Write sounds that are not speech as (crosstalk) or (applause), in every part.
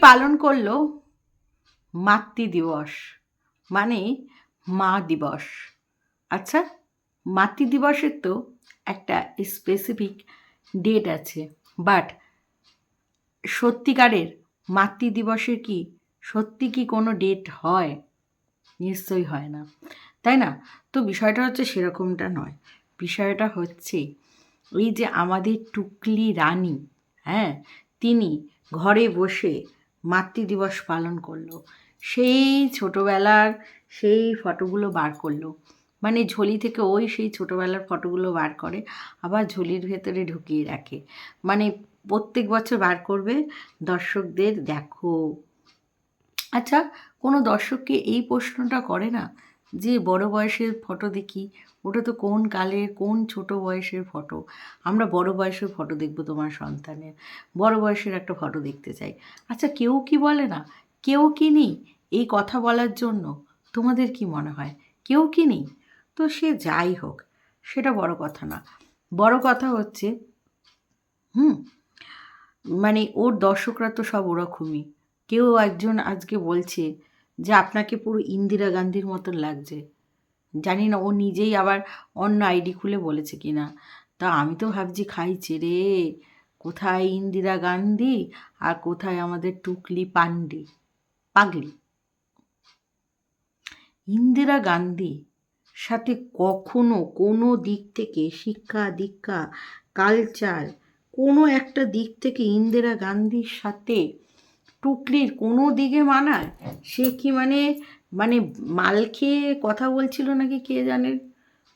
পালন করল মাতৃ দিবস মানে মা দিবস। আচ্ছা মাতৃ দিবসের তো একটা স্পেসিফিক ডেট আছে বাট সত্যিকারের মাতৃ দিবসের কি, সত্যি কি কোনো ডেট হয়? নিশ্চয়ই হয় না। তাই না? তো বিষয়টা হচ্ছে সেরকমটা নয়। বিষয়টা হচ্ছে এই যে আমাদের টুকলি রানী হ্যাঁ তিনি ঘরে বসে মাতৃদিবস পালন করল। সেই ছোটোবেলার সেই ফটোগুলো বার করল। মানে ঝোলি থেকে ওই সেই ছোটোবেলার ফটোগুলো বার করে, আবার ঝোলির ভেতরে ঢুকিয়ে রাখে। মানে প্রত্যেক বছর বার করবে, দর্শকদের দেখো। আচ্ছা কোনো দর্শককে এই প্রশ্নটা করে না? যে বড় বয়সের ফটো দেখি, ওটা তো কোন কালের, কোন ছোট বয়সের ফটো? আমরা বড় বয়সের ফটো দেখব তোমার সন্তানের। বড় বয়সের একটা ফটো দেখতে চাই। আচ্ছা কেউ কি বলে না? কেউ কি নেই এই কথা বলার জন্য? তোমাদের কি মনে হয়? কেউ কি নেই? তো সে যাই হোক, সেটা বড় কথা না। বড় কথা হচ্ছে, হুম মানে ওর দর্শকরা তো সব ওরকমই। কেউ একজন আজকে বলছে যে আপনাকে পুরো ইন্দিরা গান্ধীর মতন লাগছে। জানি না, ও নিজেই আবার অন্য আইডি খুলে বলেছে কি না তা আমি তো ভাবছি, খাইছে রে। কোথায় ইন্দিরা গান্ধী? আর কোথায় আমাদের টুকলি পান্ডে পাগলি। ইন্দিরা গান্ধী সাথে কখনো কোনো দিক থেকে শিক্ষা, দীক্ষা কালচার কোনো একটা দিক থেকে ইন্দিরা গান্ধীর সাথে টুকলির কোনো দিকে মানায়? সে কি মানে মানে মাল খেয়ে কথা বলছিল নাকি কে জানে?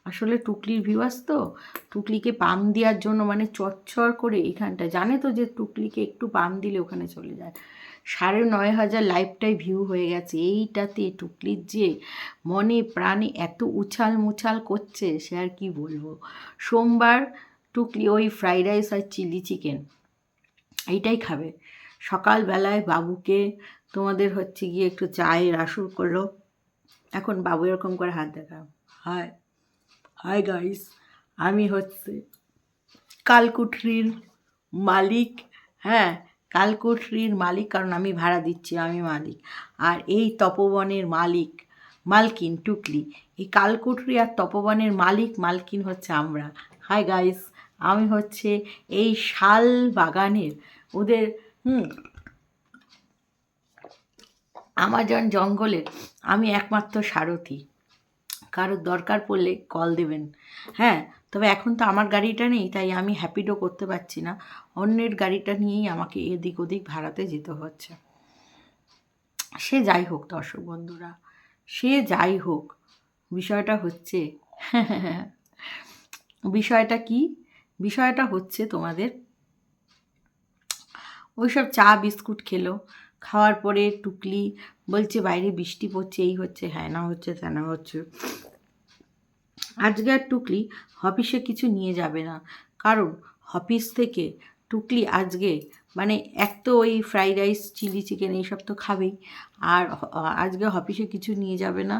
আসলে টুকলির ভিউয়ার্স তো, টুকলিকে পাম দেওয়ার জন্য মানে চচ্চর করে এখানটা। জানে তো যে টুকলিকে একটু পাম দিলে ওখানে চলে যায়। সাড়ে নয় হাজার লাইফটাই ভিউ হয়ে গেছে। এইটাতে টুকলির যে মনে প্রাণে এত উছাল মুছাল করছে, সে আর কি বলব? সোমবার টুকলি ওই ফ্রাইড রাইস আর চিলি চিকেন, এইটাই খাবে। সকালবেলায় বাবুকে তোমাদের হচ্ছে গিয়ে একটু চায়ের আসর করল। এখন বাবু এরকম করে হাত দেখা হায় হাই গাইস আমি হচ্ছে কালকুঠরির মালিক। হ্যাঁ কালকুঠরির মালিক কারণ আমি ভাড়া দিচ্ছি, আমি মালিক। আর এই তপবনের মালিক মালকিন, টুকলি। এই কালকুঠরি আর তপবনের মালিক, মালকিন হচ্ছে আমরা। হাই গাইস আমি হচ্ছে এই শাল বাগানের ওদের হুম। আমাজন জঙ্গলে আমি একমাত্র সারথি। কারোর দরকার পড়লে কল দেবেন। হ্যাঁ তবে এখন তো আমার গাড়িটা নেই, তাই আমি হ্যাপিডো করতে পারছি না। অন্যের গাড়িটা নিয়েই আমাকে এদিক ওদিক ভাড়াতে যেতে হচ্ছে। সে যাই হোক দর্শক বন্ধুরা, সে যাই হোক, বিষয়টা হচ্ছে (laughs) বিষয়টা কি? বিষয়টা হচ্ছে তোমাদের ওইসব চা, বিস্কুট খেলো। খাওয়ার পরে টুকলি বলছে, বাইরে বৃষ্টি পড়ছে, এই হচ্ছে হ্যাঁ না হচ্ছে না হচ্ছে। আজকে আর টুকলি অফিসে কিছু নিয়ে যাবে না। কারণ অফিস থেকে টুকলি আজকে মানে এক তো ওই ফ্রাইড রাইস, চিলি চিকেন এইসব তো খাবেই। আর আজকে অফিসে কিছু নিয়ে যাবে না।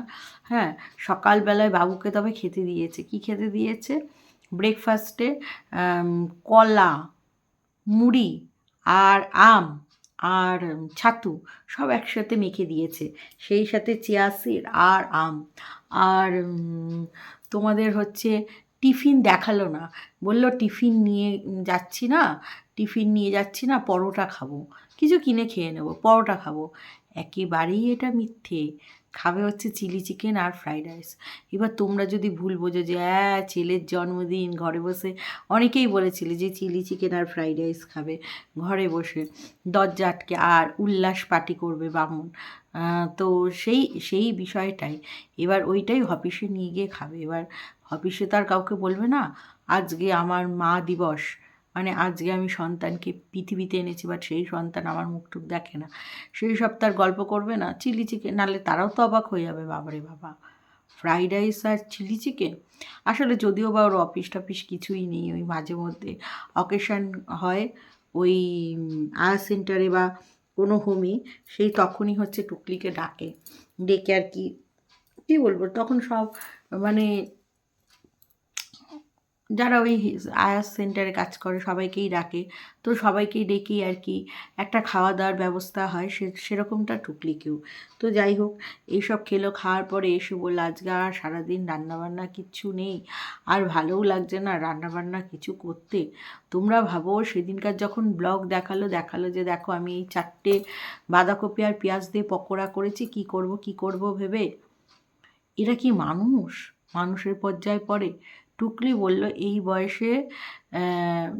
হ্যাঁ সকালবেলায় বাবুকে তবে খেতে দিয়েছে। কি খেতে দিয়েছে? ব্রেকফাস্টে কলা, মুড়ি আর আম আর ছাতু সব একসাথে মেখে দিয়েছে। সেই সাথে চিয়াসিড আর আম। আর তোমাদের হচ্ছে টিফিন দেখাল না। বলল টিফিন নিয়ে যাচ্ছি না। টিফিন নিয়ে যাচ্ছি না, পরোটা খাব। কিছু কিনে খেয়ে নেব, পরোটা খাব। একেবারেই এটা মিথ্যে। খাবে হচ্ছে চিলি চিকেন আর ফ্রাইড রাইস। এবার তোমরা যদি ভুল বোঝো যে হ্যাঁ ছেলের জন্মদিন, ঘরে বসে। অনেকেই বলেছিলে যে, চিলি চিকেন আর ফ্রাইড রাইস খাবে ঘরে বসে। দরজা আটকে আর উল্লাস পার্টি করবে বামুন। তো সেই সেই বিষয়টাই। এবার ওইটাই অফিসে নিয়ে গিয়ে খাবে। এবার অফিসে তার কাউকে বলবে না, আজকে আমার মা দিবস। মানে আজকে আমি সন্তানকে পৃথিবীতে এনেছি বাট সেই সন্তান আমার মুখটুক দেখে না। সেই সব তার গল্প করবে না, চিলি চিকেন, নাহলে তারাও তো অবাক হয়ে যাবে, বাবারে বাবা। ফ্রাইড রাইস আর চিলি চিকেন? আসলে যদিও বা ওর অফিস টফিস কিছুই নেই, ওই মাঝে মধ্যে অকেশন হয়, ওই আয়া সেন্টারে বা কোনো হোমে সেই তখনই হচ্ছে টুকলিকে ডাকে। ডেকে আর কি, কী বলব, তখন সব মানে যারা ওই আয়াস সেন্টারে কাজ করে সবাইকেই ডাকে। তো সবাইকেই ডেকেই আর কি একটা খাওয়া দাওয়ার ব্যবস্থা হয়, সে, সেরকমটা টুকলিকেও তো যাই হোক, এইসব খেলো, খাওয়ার পরে এসে বলল, আজকে আর সারাদিন রান্নাবান্না কিচ্ছু নেই। আর ভালোও লাগছে না রান্নাবান্না কিছু করতে। তোমরা ভাবো, সেদিনকার যখন ব্লগ দেখাল দেখাল যে দেখো আমি এই চারটে বাঁধাকপি আর পেঁয়াজ দিয়ে পকোড়া করেছি, কি করব কি করব ভেবে? এরা কি মানুষ? মানুষের পর্যায়ে পড়ে। টুকলি বলল, এই বয়সে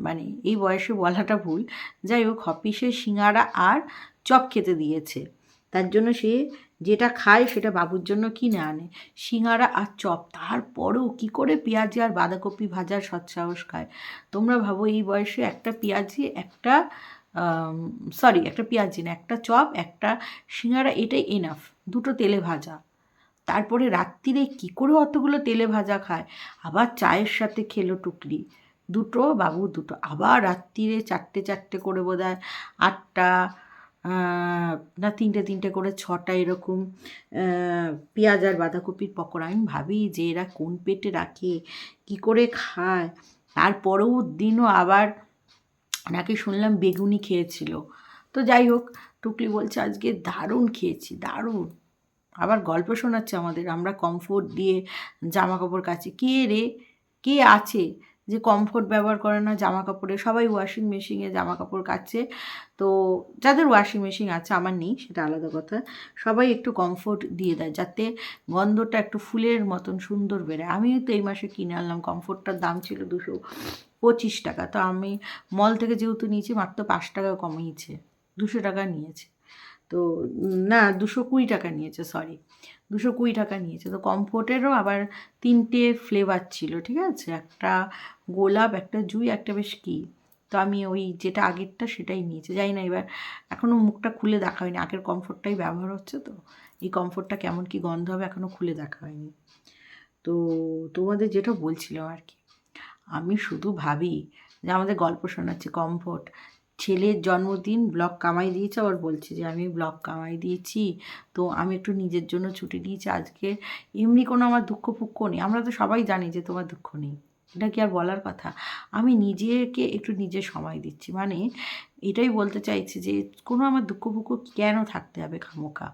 মানে এই বয়সে বলাটা ভুল। যাই হোক, অফিসে সিঙাড়া আর চপ খেতে দিয়েছে। তার জন্য সে যেটা খায় সেটা বাবুর জন্য কিনে আনে। সিঙাড়া আর চপ, তারপরেও কী করে পেঁয়াজি আর বাঁধাকপি ভাজার সৎসাহস খায়? তোমরা ভাবো এই বয়সে একটা পেঁয়াজি, একটা সরি একটা পেঁয়াজি না, একটা চপ, একটা সিঙাড়া এটাই এনাফ দুটো তেলে ভাজা। তারপরে রাত্রিরে কী করে অতগুলো তেলে ভাজা খায়? আবার চায়ের সাথে খেলো টুকলি দুটো, বাবু দুটো। আবার রাত্রিরে চারটে চারটে করে বোধ হয় আটটা না, তিনটে তিনটে করে ছটা এরকম পেঁয়াজ আর বাঁধাকপির পকোড়া। আমি ভাবি যে এরা কোন পেটে রাখে, কি করে খায়? তারপরেও দিনও আবার নাকি শুনলাম বেগুনি খেয়েছিল। তো যাই হোক, টুকলি বলছে, আজকে দারুণ খেয়েছি, দারুণ। আবার গল্প শোনাচ্ছে আমাদের, আমরা কমফোর্ট দিয়ে জামা কাপড় কাচি। কে রে? কে আছে যে কমফোর্ট ব্যবহার করে না জামা কাপড়ে সবাই ওয়াশিং মেশিনে জামা কাপড় কাচে তো যাদের ওয়াশিং মেশিন আছে, আমার নেই, সেটা আলাদা কথা। সবাই একটু কমফোর্ট দিয়ে দেয় যাতে গন্ধটা একটু ফুলের মতন সুন্দর বেরোয়। আমিও তো এই মাসে কিনে আনলাম কমফোর্টটার দাম ছিল দুশো পঁচিশ টাকা। তো আমি মল থেকে যেহেতু নিয়েছি, মাত্র পাঁচ টাকা কমিয়েছে। দুশো টাকা নিয়েছে। তো, না, দুশো কুড়ি টাকা নিয়েছে সরি দুশো কুড়ি টাকা নিয়েছে। তো কমফোর্টেরও আবার তিনটে ফ্লেভার ছিল, ঠিক আছে? একটা গোলাপ, একটা জুই, একটা বেশ কী? তো আমি ওই যেটা আগেরটা সেটাই নিয়েছি। যাই না, এবার এখনও মুখটা খুলে দেখা হয়নি। আগের কমফোর্টটাই ব্যবহার হচ্ছে তো? এই কমফোর্টটা কেমন কি গন্ধ হবে এখনও খুলে দেখা হয়নি। তো, তোমাদের যেটা বলছিলাম আর কি, আমি শুধু ভাবি যে আমাদের গল্প শোনাচ্ছে কমফোর্ট ছেলের জন্মদিন ব্লগ কামাই দিয়েছে, আবার বলছে যে, আমি ব্লগ কামাই দিয়েছি, তো আমি একটু নিজের জন্য ছুটি নিয়েছি, আজকে এমনি কোনো আমার দুঃখ ফুক্ষ নেই। আমরা তো সবাই জানি যে তোমার দুঃখ নেই, এটা কি আর বলার কথা? আমি নিজেকে একটু নিজে সময় দিচ্ছি মানে এটাই বলতে চাইছি যে, কোনো আমার দুঃখ ফুক্ষ কেন থাকতে হবে খামোকা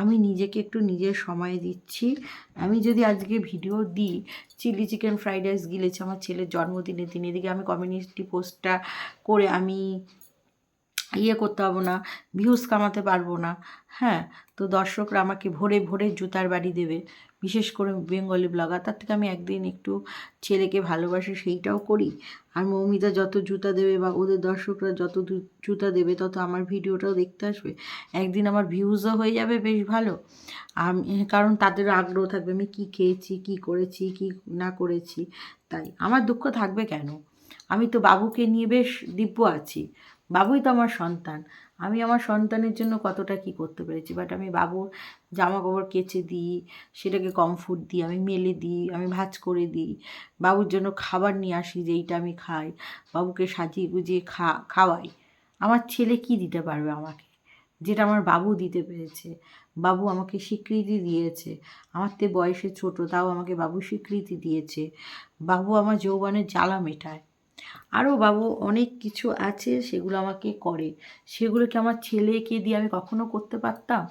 আমি নিজেকে একটু নিজের সময় দিচ্ছি। আমি যদি আজকে ভিডিও দিই, চিলি চিকেন ফ্রাইড রাইস গিলেছি আমার ছেলের জন্মদিনের দিন, এদিকে আমি কমিউনিটি পোস্টটা করে আমি ইয়ে করতে পারব না ভিউজ কামাতে পারব না। হ্যাঁ তো দর্শকরা আমাকে ভোরে ভোরে জুতার বাড়ি দেবে, বিশেষ করে বেঙ্গলি ব্লগার তার থেকে আমি একদিন একটু ছেলেকে ভালোবাসি সেইটাও করি। আর মৌমিতা যত জুতা দেবে বা ওদের দর্শকরা যত জুতা দেবে, তত আমার ভিডিওটাও দেখতে আসবে। একদিন আমার ভিউজও হয়ে যাবে বেশ ভালো। আমি, কারণ তাদেরও আগ্রহ থাকবে, আমি কী খেয়েছি, কী করেছি, কী না করেছি, তাই। আমার দুঃখ থাকবে কেন? আমি তো বাবুকে নিয়ে বেশ দিব্য আছি। বাবুই তো আমার সন্তান। আমি আমার সন্তানের জন্য কতটা কি করতে পেরেছি? বাট আমি বাবুর জামা কাপড় কেচে দিই, সেটাকে কমফোর্ট দিই, আমি মেলে দিই, আমি ভাজ করে দিই। বাবুর জন্য খাবার নিয়ে আসি, যেইটা আমি খাই। বাবুকে সাজিয়ে গুজিয়ে খা, খাওয়াই। আমার ছেলে কি দিতে পারবে আমাকে? যেটা আমার বাবু দিতে পেরেছে। বাবু আমাকে স্বীকৃতি দিয়েছে। আমার তো বয়সে ছোট, তাও আমাকে বাবু স্বীকৃতি দিয়েছে। বাবু আমার যৌবনের জ্বালা মেটায়। আরও বাবু অনেক কিছু আছে সেগুলো আমাকে করে। সেগুলোকে আমার ছেলেকে দিয়ে আমি কখনো করতে পারতাম?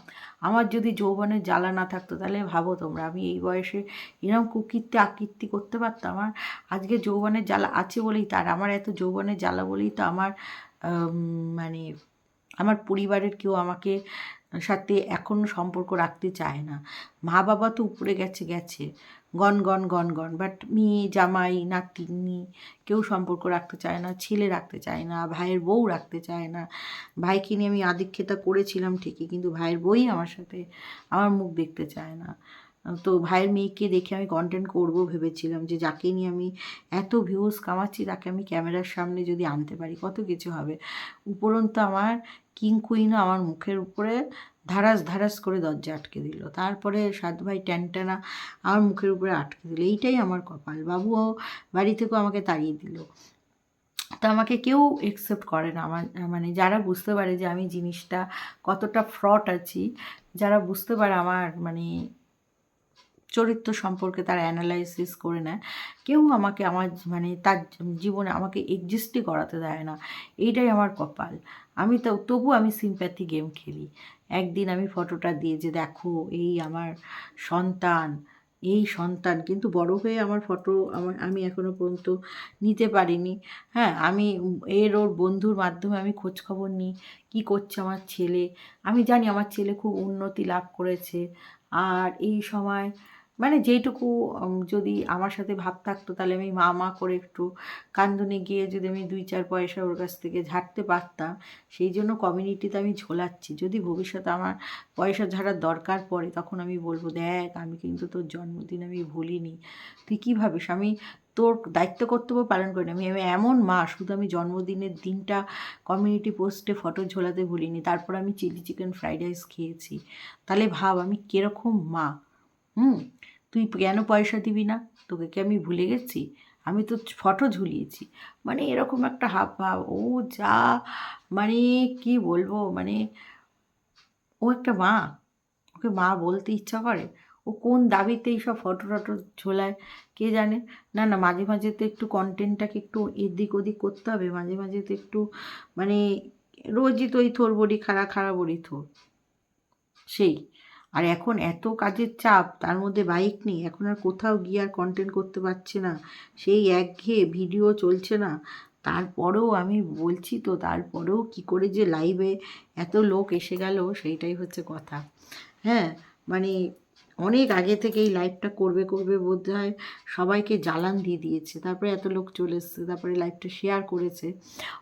আমার যদি যৌবনের জ্বালা না থাকতো তাহলে ভাবো তোমরা, আমি এই বয়সে এরকম কুকীর্তি আকৃতি করতে পারতাম। আমার আজকে যৌবনের জ্বালা আছে বলেই তার, আমার এত যৌবনের জ্বালা বলেই তো আমার মানে আমার পরিবারের কেউ আমাকে সাথে এখনও সম্পর্ক রাখতে চায় না। মা বাবা তো উপরে গেছে গেছে। Gone gone gone gone but মেয়ে, জামাই নাতিনি কেউ সম্পর্ক রাখতে চায় না, ছেলে রাখতে চায় না, ভাইয়ের বউ রাখতে চায় না। ভাইকে নিয়ে আমি আদিক্ষেতা করেছিলাম ঠিকই, কিন্তু ভাইয়ের বই আমার সাথে আমার মুখ দেখতে চায় না। তো ভাইয়ের মেয়েকে দেখে আমি কন্টেন্ট করব ভেবেছিলাম যে যাকে নিয়ে আমি এত ভিউজ কামাচ্ছি, তাকে আমি ক্যামেরার সামনে যদি আনতে পারি, কত কিছু হবে? উপরন্তু আমার কিং কুইনও আমার মুখের উপরে ধারাস ধারাস করে দরজা আটকে দিল। তারপরে সাত ভাই ট্যানটানা আমার মুখের উপরে আটকে দিল। এইটাই আমার কপাল। বাবুও বাড়ি থেকেও আমাকে তাড়িয়ে দিল। তো আমাকে কেউ একসেপ্ট করে না। আমার মানে যারা বুঝতে পারে যে আমি জিনিসটা কতটা ফ্রড আছি, যারা বুঝতে পারে আমার মানে চরিত্র সম্পর্কে তারা অ্যানালাইসিস করে নেয়, কেউ আমাকে আমার মানে তার জীবনে আমাকে এক্সিস্টই করাতে দেয় না। এইটাই আমার কপাল। আমি তো তবু আমি সিম্প্যাথি গেম খেলি। একদিন আমি ফটোটা দিয়ে যে দেখো, এই আমার সন্তান, এই সন্তান। কিন্তু বড় হয়ে আমার ফটো আমার, আমি এখনও পর্যন্ত নিতে পারিনি। হ্যাঁ আমি এর ওর বন্ধুর মাধ্যমে আমি খোঁজখবর নিই, কী করছে আমার ছেলে। আমি জানি আমার ছেলে খুব উন্নতি লাভ করেছে। আর এই সময় মানে যেইটুকু যদি আমার সাথে ভাব থাকতো, তাহলে আমি মা মা করে একটু কান্দনে গিয়ে যদি আমি দুই চার পয়সা ওর কাছ থেকে ঝাড়তে পারতাম, সেই জন্য কমিউনিটিতে আমি ঝোলাচ্ছি। যদি ভবিষ্যতে আমার পয়সা ঝাড়ার দরকার পড়ে, তখন আমি বলব, দেখ, আমি কিন্তু তোর জন্মদিন আমি ভুলিনি। তুই কী ভাবিস? আমি তোর দায়িত্ব কর্তব্য পালন করিনি। আমি আমি এমন মা, শুধু আমি জন্মদিনের দিনটা কমিউনিটি পোস্টে ফটো ঝোলাতে ভুলিনি। তারপর আমি চিলি চিকেন ফ্রাইড রাইস খেয়েছি। তাহলে ভাব, আমি কীরকম মা? হুম, তুই কেন পয়সা দিবি না? তোকে কি আমি ভুলে গেছি? আমি তো ফটো ঝুলিয়েছি। মানে এরকম একটা হাব ভাব। ও যা মানে কি বলব? মানে ও একটা মা। ওকে মা বলতে ইচ্ছা করে। ও কোন দাবিতে এইসব ফটো টটো ঝোলায় কে জানে? না না, মাঝে মাঝে তো একটু কন্টেন্টটাকে একটু এদিক ওদিক করতে হবে। মাঝে মাঝে তো একটু মানে রোজই তো ওই থোর বড়ি খাড়া খাড়া বড়ি থোর সেই। আর এখন এত কাজের চাপ, তার মধ্যে বাইক নেই, এখন আর কোথাও গিয়ে আর কন্টেন্ট করতে পারছে না। সেই একঘেয়ে ভিডিও চলছে না। তারপরেও আমি বলছি তো, তারপরেও কি করে যে লাইভে এত লোক এসে গেল, সেইটাই হচ্ছে কথা। হ্যাঁ মানে অনেক আগে থেকে এই লাইভটা করবে করবে বোধ হয় সবাইকে জ্বালান দিয়ে দিয়েছে। তারপরে এত লোক চলে এসছে, তারপরে লাইভটা শেয়ার করেছে।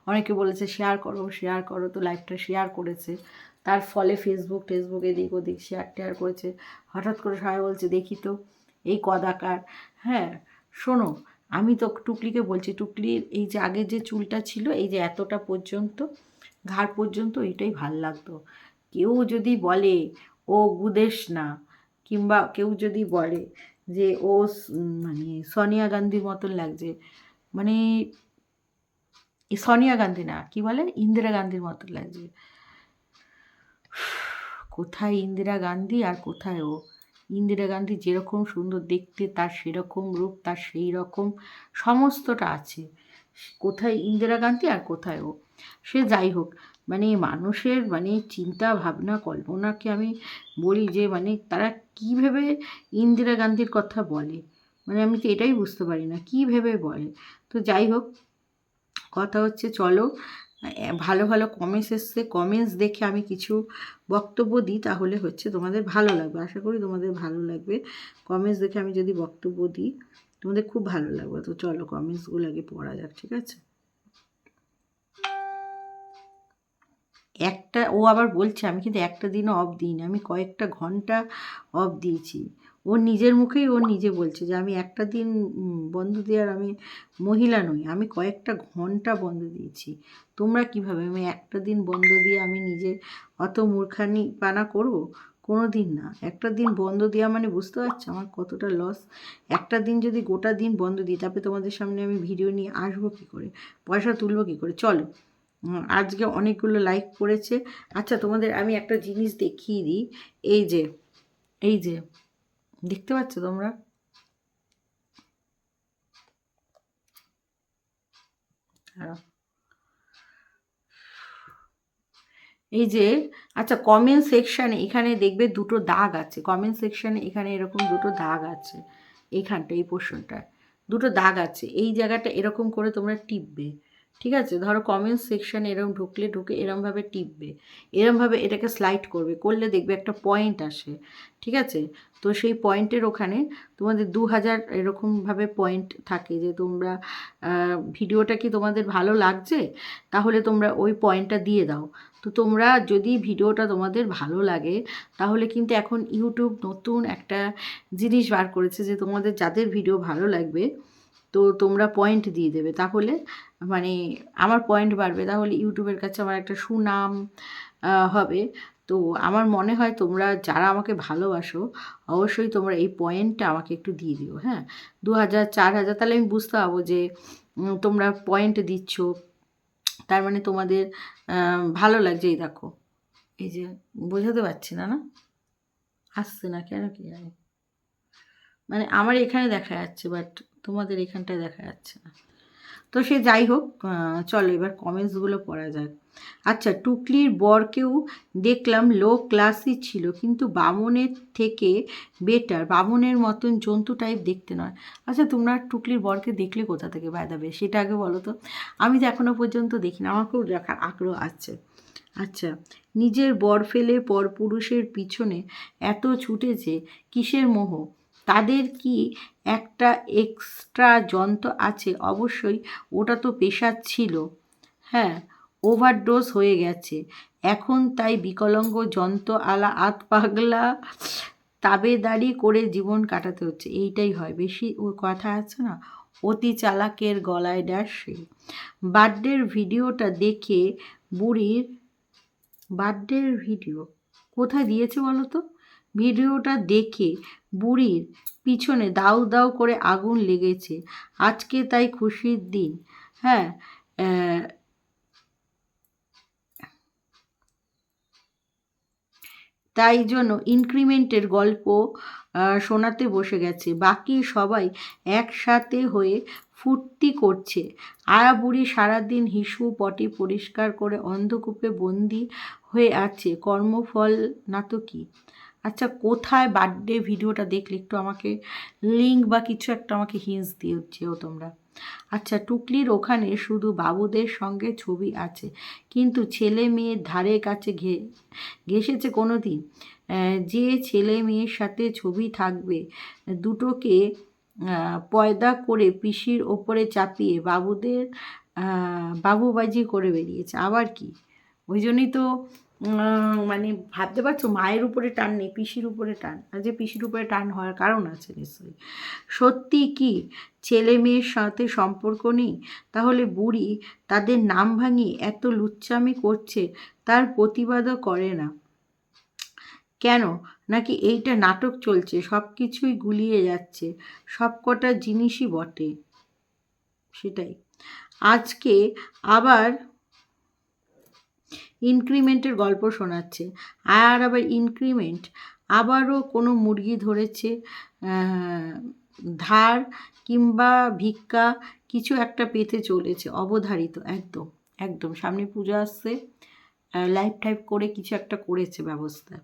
অনেকে বলেছে শেয়ার করো শেয়ার করো। তো লাইভটা শেয়ার করেছে। তার ফলে ফেসবুক টেসবুক এদিক ওদিক শেয়ার টেয়ার করেছে। হঠাৎ করে সবাই বলছে, দেখি তো, এই কদাকার। হ্যাঁ শোনো, আমি তো টুকলিকে বলছি টুকলির এই যে আগে যে চুলটা ছিল, এই যে এতটা পর্যন্ত, ঘাড় পর্যন্ত এটাই ভালো লাগতো। কেউ যদি বলে, ও গুদেশ না, কিংবা কেউ যদি বলে যে, ও মানে সোনিয়া গান্ধীর মতন লাগছে মানে সোনিয়া গান্ধী না, কি বলে? ইন্দিরা গান্ধীর মতন লাগছে। কোথায় ইন্দিরা গান্ধী আর কোথায় ও? ইন্দিরা গান্ধী যেরকম সুন্দর দেখতে, তার সেরকম রূপ, তার সেই রকম সমস্তটা আছে। কোথায় ইন্দিরা গান্ধী আর কোথায় ও? সে যাই হোক মানে মানুষের মানে চিন্তা ভাবনা কল্পনাকে আমি বলি যে মানে তারা কী ভেবে ইন্দিরা গান্ধীর কথা বলে? মানে আমি তো এটাই বুঝতে পারি না, কী ভেবে বলে? তো যাই হোক, কথা হচ্ছে চলো ভালো ভালো কমেন্টস এসছে। কমেন্টস দেখে আমি কিছু বক্তব্য দিই তাহলে হচ্ছে তোমাদের ভালো লাগবে। আশা করি তোমাদের ভালো লাগবে। কমেন্টস দেখে আমি যদি বক্তব্য দিই, তোমাদের খুব ভালো লাগবে। তো চলো কমেন্টসগুলো আগে পড়া যাক, ঠিক আছে? একটা, ও আবার বলছে, আমি কিন্তু একটা দিনও অফ দিইনি। আমি কয়েকটা ঘণ্টা অফ দিয়েছি। ও নিজের মুখেই ও নিজে বলছে যে, আমি একটা দিন বন্ধ দেওয়ার আমি মহিলা নই, আমি কয়েকটা ঘণ্টা বন্ধ দিয়েছি। তোমরা কীভাবে? আমি একটা দিন বন্ধ দিয়ে আমি নিজে অত মূর্খানি পানা করব? কোনো দিন না। একটা দিন বন্ধ দেওয়া মানে বুঝতে পারছ? আমার কতটা লস একটা দিন যদি গোটা দিন বন্ধ দিই, তারপরে তোমাদের সামনে আমি ভিডিও নিয়ে আসব কী করে? পয়সা তুলবো কী করে? চলো। আজকে অনেকগুলো লাইক পড়েছে আচ্ছা তোমাদের আমি একটা জিনিস দেখিয়ে দিই। এই যে এই যে দেখতে পাচ্ছ তোমরা। এই যে আচ্ছা কমেন্ট সেকশানে এখানে দেখবে দুটো দাগ আছে। কমেন্ট সেকশানে এখানে এরকম দুটো দাগ আছে। এইখানটা এই পোর্শনটায় দুটো দাগ আছে। এই জায়গাটা এরকম করে তোমরা টিপবে। ঠিক আছে? ধরো কমেন্ট সেকশানে এরকম ঢুকলে ঢুকে এরমভাবে টিপবে। এরমভাবে এটাকে স্লাইড করবে। করলে দেখবে একটা পয়েন্ট আসে। ঠিক আছে? তো সেই পয়েন্টের ওখানে তোমাদের দু হাজার এরকমভাবে পয়েন্ট থাকে যে তোমরা ভিডিওটা কি তোমাদের ভালো লাগছে? তাহলে তোমরা ওই পয়েন্টটা দিয়ে দাও। তো তোমরা যদি ভিডিওটা তোমাদের ভালো লাগে, তাহলে কিন্তু এখন ইউটিউব নতুন একটা জিনিস বার করেছে যে তোমাদের যাদের ভিডিও ভালো লাগবে তো তোমরা পয়েন্ট দিয়ে দেবে। তাহলে মানে আমার পয়েন্ট বাড়বে। তাহলে ইউটিউবের কাছে আমার একটা সুনাম হবে। তো আমার মনে হয় তোমরা যারা আমাকে ভালোবাসো, অবশ্যই তোমরা এই পয়েন্টটা আমাকে একটু দিয়ে দিও হ্যাঁ? দু হাজার, চার হাজার, তাহলে আমি বুঝতে পারব যে তোমরা পয়েন্ট দিচ্ছ। তার মানে তোমাদের ভালো লাগছে। এই দেখো, এই যে বোঝাতে পারছি না না? আসছে না কেন কি মানে আমার এখানে দেখা যাচ্ছে বাট তোমাদের এখানটায় দেখা যাচ্ছে না। তো সে যাই হোক চলো এবার কমেন্টসগুলো পড়া যাক। আচ্ছা টুকলির বরকেও দেখলাম লো ক্লাসই ছিল, কিন্তু বামনের থেকে বেটার বামনের মতন জন্তু টাইপ দেখতে নয়। আচ্ছা তোমরা টুকলির বরকে দেখলে কোথা থেকে বায়দাবে সেটা আগে বলো তো। আমি তো এখনও পর্যন্ত দেখিনি আমার খুব দেখার আগ্রহ আছে। আচ্ছা নিজের বর ফেলে পরপুরুষের পিছনে এত ছুটেছে, কিসের মোহ? তাদের কি একটা এক্সট্রা যন্ত্র আছে? অবশ্যই, ওটা তো পেশার ছিল। হ্যাঁ ওভারডোজ হয়ে গেছে। এখন তাই বিকলাঙ্গ যন্ত্র আলা আত পাগলা তাবেদারি করে জীবন কাটাতে হচ্ছে। এইটাই হয়। বেশি ওই কথা আছে না? অতি চালাকের গলায় ড্যাশ বার্থডের ভিডিওটা দেখে বুড়ির, বার্থডের ভিডিও কোথায় দিয়েছে বলো তো? ভিডিওটা দেখে বুড়ির পিছনে দাউ দাউ করে আগুন লেগেছে। আজকে তাই খুশির দিন। হ্যাঁ তাই জন্য ইনক্রিমেন্টের গল্প শোনাতে বসে গেছে। বাকি সবাই একসাথে হয়ে ফুর্তি করছে। আয়া বুড়ি সারাদিন হিসু পটি পরিষ্কার করে অন্ধকূপে বন্দি হয়ে আছে। কর্মফল না তো কি? আচ্ছা কোথায় বার্থডে ভিডিওটা দেখলে? একটু আমাকে লিঙ্ক বা কিছু একটা আমাকে হিন্স দিয়ে যেও তোমরা। আচ্ছা টুকলির ওখানে শুধু বাবুদের সঙ্গে ছবি আছে, কিন্তু ছেলে মেয়ের ধারে কাছে ঘে ঘেসেছে কোনো দিন যে ছেলে মেয়ের সাথে ছবি থাকবে, দুটোকে পয়দা করে পিসির ওপরে চাপিয়ে বাবুদের বাবুবাজি করে বেরিয়েছে আবার কি? ওই জন্যই তো মানে ভাবতে পারছ, মায়ের উপরে টান নেই, পিসির উপরে টান। আর যে পিসির উপরে টান হওয়ার কারণ আছে নিশ্চয়ই। সত্যি কি ছেলে মেয়ের সাথে সম্পর্ক নেই? তাহলে বুড়ি তাদের নাম ভাঙিয়ে এত লুচ্চামি করছে, তার প্রতিবাদও করে না। কেন? নাকি এইটা নাটক চলছে সব কিছুই গুলিয়ে যাচ্ছে সব কটা জিনিসই বটে। সেটাই। আজকে আবার ইনক্রিমেন্টের গল্প শোনাচ্ছে। আর আবার ইনক্রিমেন্ট আবারও কোনো মুরগি ধরেছে ধার কিংবা ভিক্ষা কিছু একটা পেতে চলেছে, অবধারিত, একদম একদম। সামনে পূজা আসছে লাইফ টাইপ করে কিছু একটা করেছে ব্যবস্থা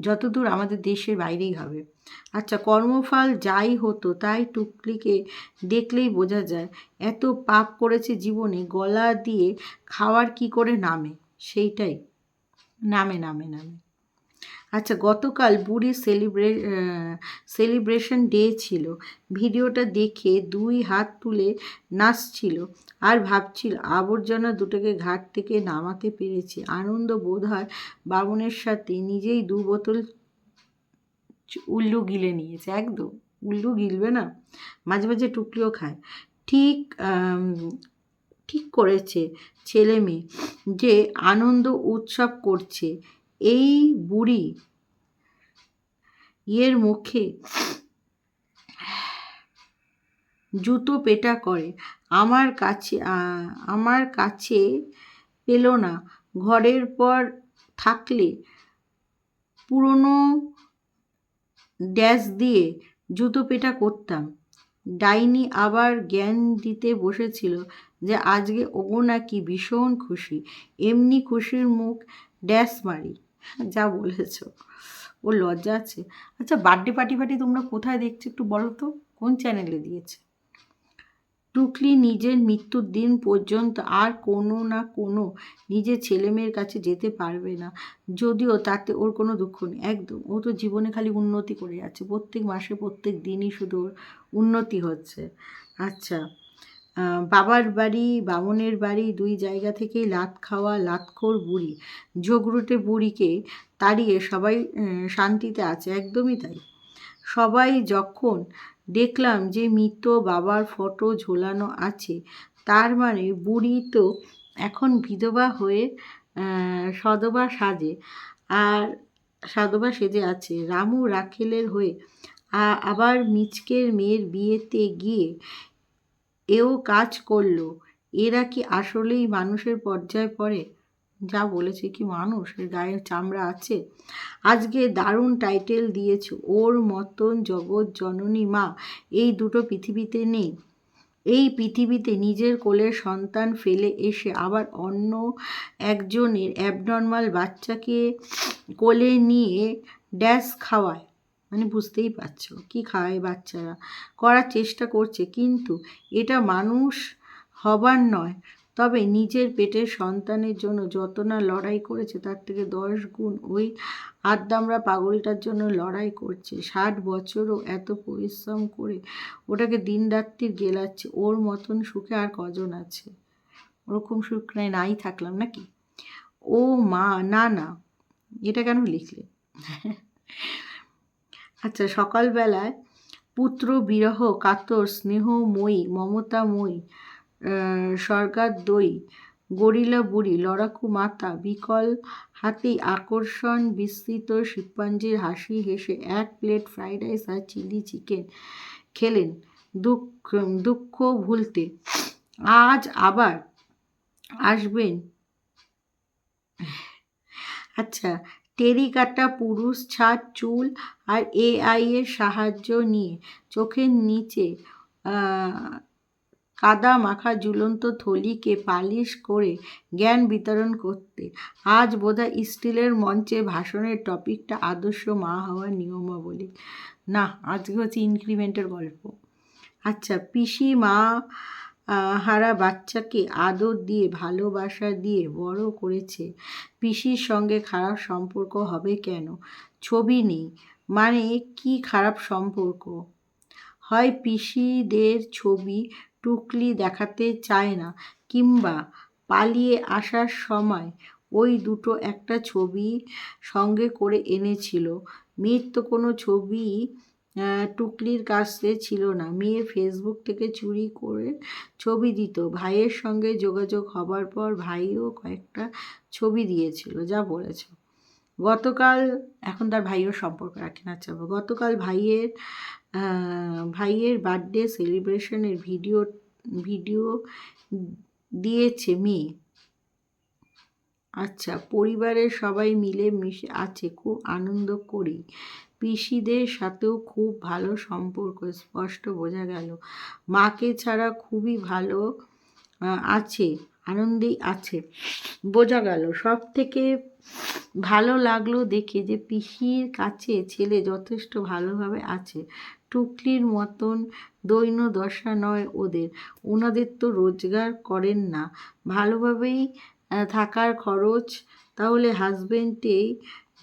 যতদূর আমাদের দেশের বাইরেই হবে। আচ্ছা কর্মফল যাই হতো, তাই টুকলিকে দেখলেই বোঝা যায়, এত পাপ করেছে জীবনে, গলা দিয়ে খাওয়ার কি করে নামে? সেইটাই। নামে নামে নামে। আচ্ছা গতকাল বুড়ি সেলিব্রে সেলিব্রেশন ডে ছিল। ভিডিওটা দেখে দুই হাত তুলে নাচছিল আর ভাবছিল, আবর্জনা দুটোকে ঘাট থেকে নামাতে পেরেছি। আনন্দ বোধ হয় বামনের সাথে নিজেই দু বোতল উল্লু গিলে নিয়েছে। একদম, উল্লু গিলবে না, মাঝে মাঝে টুকলিও খায়। ঠিক ঠিক করেছে ছেলে মেয়ে যে আনন্দ উৎসব করছে। এই বুড়ি ইয়ের মুখে জুতো পেটা করে। আমার কাছে আমার কাছে পেল না। ঘরের পর থাকলে পুরনো ড্যাশ দিয়ে জুতো পেটা করতাম। ডাইনি আবার জ্ঞান দিতে বসেছিল যে আজকে ও নাকি ভীষণ খুশি। এমনি খুশির মুখ ড্যাশ মারি। যা বলেছ। ও লজ্জা আছে। আচ্ছা বার্থডে পার্টি ফার্টি তোমরা কোথায় দেখছ একটু বলো তো? কোন চ্যানেলে দিয়েছে? টুকলি নিজের মৃত্যুর দিন পর্যন্ত আর কোনো না কোনো নিজের ছেলেমেয়ের কাছে যেতে পারবে না। যদিও তাতে ওর কোনো দুঃখ নেই। একদম, ও তো জীবনে খালি উন্নতি করে যাচ্ছে। প্রত্যেক মাসে প্রত্যেক দিনই শুধু ওর উন্নতি হচ্ছে। আচ্ছা বাবার বাড়ি, বামনের বাড়ি দুই জায়গা থেকেই লাত খাওয়া, লাতখোর বুড়ি। ঝগড়ুটে বুড়িকে তাড়িয়ে সবাই শান্তিতে আছে, একদমই তাই। সবাই যখন দেখলাম যে মৃত বাবার ফটো ঝোলানো আছে, তার মানে বুড়ি তো এখন বিধবা হয়ে সধবা সাজে। আর সাধবা সেজে আছে। রামু রাখেলের হয়ে আবার মিচকের মেয়ের বিয়েতে গিয়ে এও কাজ করল। এরা কি আসলেই মানুষের পর্যায়ে পড়ে? যা বলেছে কি মানুষ, এর গায়ে চামড়া আছে। আজকে দারুণ টাইটেল দিয়েছে, ওর মতন জগৎ জননী মা। এই দুটো পৃথিবীতে নেই। এই পৃথিবীতে নিজের কোলের সন্তান ফেলে এসে আবার অন্য একজনের অ্যাবনর্মাল বাচ্চাকে কোলে নিয়ে ড্যাশ খাওয়ায়। মানে বুঝতেই পারছ কি খায় বাচ্চারা। করার চেষ্টা করছে, কিন্তু এটা মানুষ হবার নয়। তবে নিজের পেটের সন্তানের জন্য যত না লড়াই করেছে, তার থেকে দশ গুণ ওই আদ্দামরা পাগলটার জন্য লড়াই করছে। ষাট বছরও এত পরিশ্রম করে ওটাকে দিন রাত্রির গেলাচ্ছে, ওর মতন সুখে আর কজন আছে? ওরকম সুখ নাই নাই থাকলাম নাকি? ও মা, না না, এটা কেন লিখলে? আচ্ছা সকালবেলায় পুত্র, বিরহ, কাতর স্নেহময়ী মমতাময়ী দই, গরিলা বুড়ি, লড়াকু মাতা, বিকল হাতি, আকর্ষণ বিস্তৃত শিবপাঞ্জির হাসি হেসে এক প্লেট ফ্রাইড রাইস আর চিলি চিকেন খেলেন। দুঃখ দুঃখ ভুলতে আজ আবার আসবেন। আচ্ছা টেরিকাটা পুরুষ ছাদ, চুল আর এআই এর সাহায্য নিয়ে। চোখের নিচে কাদা মাখা ঝুলন্ত থলিকে পালিশ করে জ্ঞান বিতরণ করতে। আজ বোধহয় স্টিলের মঞ্চে ভাষণের টপিকটা আদর্শ মা হওয়ার নিয়মাবলী। না, আজকে হচ্ছে ইনক্রিমেন্টের গল্প। আচ্ছা পিসি মা হারা বাচ্চাকে আদর দিয়ে, ভালোবাসা দিয়ে বড় করেছে। পিসির সঙ্গে খারাপ সম্পর্ক হবে কেন? ছবি নেই। মানে কি খারাপ সম্পর্ক? হয় পিসিদের ছবি টুকলি দেখাতে চায় না, কিংবা পালিয়ে আসার সময় ওই দুটো একটা ছবি সঙ্গে করে এনেছিল। মেয়ের তো কোনো ছবি টুকলির কাছে ছিল না। মেয়ে ফেসবুক থেকে চুরি করে ছবি দিত। ভাইয়ের সঙ্গে যোগাযোগ হবার পর ভাইও কয়েকটা ছবি দিয়েছিল, যা বলেছ। গতকাল, এখন তার ভাইয়ের সম্পর্ক রাখে না চাবো গতকাল ভাইয়ের ভাইয়ের বার্থডে সেলিব্রেশনের ভিডিও ভিডিও দিয়েছে মেয়ে। আচ্ছা পরিবারের সবাই মিলে মিশে, আছে, খুব আনন্দ করি। পিসিদের সাথেও খুব ভালো সম্পর্ক, স্পষ্ট বোঝা গেল। মাকে ছাড়া খুবই ভালো আছে, আনন্দেই আছে, বোঝা গেল। সব থেকে ভালো লাগল দেখে যে পিসির কাছে ছেলে যথেষ্ট ভালোভাবে আছে। টুকলির মতন দৈন্য দশা নয় ওদের। ওনাদের তো রোজগার করেন না। ভালোভাবেই থাকার খরচ, তাহলে হাজবেন্ডেই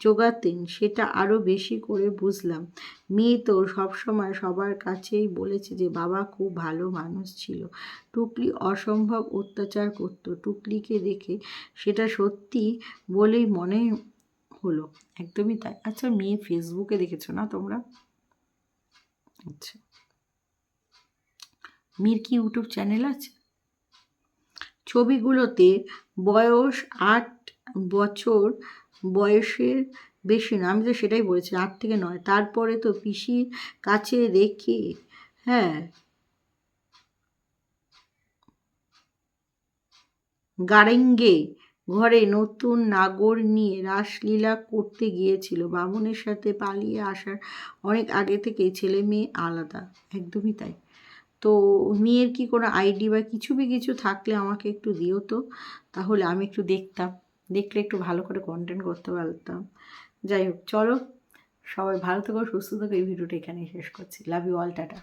জোগাতেন, সেটা আরও বেশি করে বুঝলাম। মেয়ে তো সবসময় সবার কাছেই বলেছে যে, বাবা খুব ভালো মানুষ ছিল। টুকলি অসম্ভব অত্যাচার করতো। টুকলিকে দেখে সেটা সত্যি বলেই মনে হলো। একদমই তাই। আচ্ছা মেয়ে ফেসবুকে দেখেছ না তোমরা? আচ্ছা। মেয়ের কি ইউটিউব চ্যানেল আছে? ছবিগুলোতে বয়স আট বছর বয়সের বেশি না, আমি তো সেটাই বলেছি, আট থেকে নয়। তারপরে তো পিসির কাছে রেখে হ্যাঁ। গারেঙ্গে ঘরে নতুন নাগর নিয়ে রাসলীলা করতে গিয়েছিল। বামুনের সাথে পালিয়ে আসার অনেক আগে থেকেই ছেলে মেয়ে আলাদা, একদমই তাই। তো মেয়ের কি কোনো আইডি বা কিছু বি কিছু থাকলে আমাকে একটু দিও তো, তাহলে আমি একটু দেখতাম। দেখলে একটু ভালো করে কন্টেন্ট করতে পারতাম। যাই হোক, চলো সবাই ভালো থেকো, সুস্থ থেকো, এই ভিডিওটা এখানেই শেষ করছি। Love you all tata.